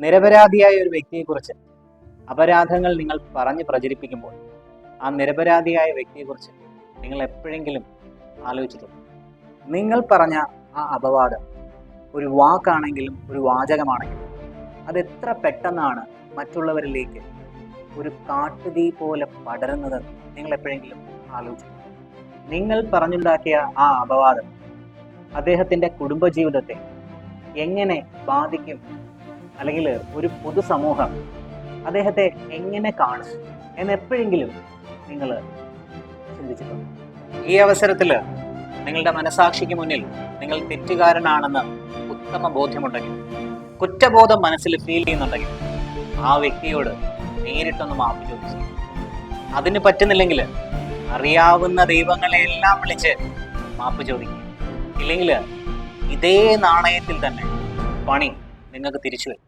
നിരപരാധിയായ ഒരു വ്യക്തിയെക്കുറിച്ച് അപരാധങ്ങൾ നിങ്ങൾ പറഞ്ഞ് പ്രചരിപ്പിക്കുമ്പോൾ ആ നിരപരാധിയായ വ്യക്തിയെക്കുറിച്ച് നിങ്ങൾ എപ്പോഴെങ്കിലും ആലോചിച്ചിട്ടുണ്ട് നിങ്ങൾ പറഞ്ഞ ആ അപവാദം ഒരു വാക്കാണെങ്കിലും ഒരു വാചകമാണെങ്കിലും അത് എത്ര പെട്ടെന്നാണ് മറ്റുള്ളവരിലേക്ക് ഒരു കാട്ടുതീ പോലെ പടരുന്നത് നിങ്ങൾ എപ്പോഴെങ്കിലും ആലോചിച്ചു നിങ്ങൾ പറഞ്ഞുണ്ടാക്കിയ ആ അപവാദം അദ്ദേഹത്തിന്റെ കുടുംബജീവിതത്തെ എങ്ങനെ ബാധിക്കും അല്ലെങ്കിൽ ഒരു പൊതുസമൂഹം അദ്ദേഹത്തെ എങ്ങനെ കാണും എന്ന് എപ്പോഴെങ്കിലും നിങ്ങൾ ചിന്തിച്ചിട്ടുണ്ട്? ഈ അവസരത്തിൽ നിങ്ങളുടെ മനസാക്ഷിക്ക് മുന്നിൽ നിങ്ങൾ തെറ്റുകാരനാണെന്ന് ഉത്തമ ബോധ്യമുണ്ടെങ്കിൽ കുറ്റബോധം മനസ്സിൽ ഫീൽ ചെയ്യുന്നുണ്ടെങ്കിൽ ആ വ്യക്തിയോട് നേരിട്ടൊന്ന് മാപ്പ് ചോദിച്ചു. അതിന് പറ്റുന്നില്ലെങ്കിൽ അറിയാവുന്ന ദൈവങ്ങളെ എല്ലാം വിളിച്ച് മാപ്പ് ചോദിക്കും. ഇല്ലെങ്കിൽ ഇതേ നാണയത്തിൽ തന്നെ പണി നിങ്ങൾക്ക് തിരിച്ചു വരും.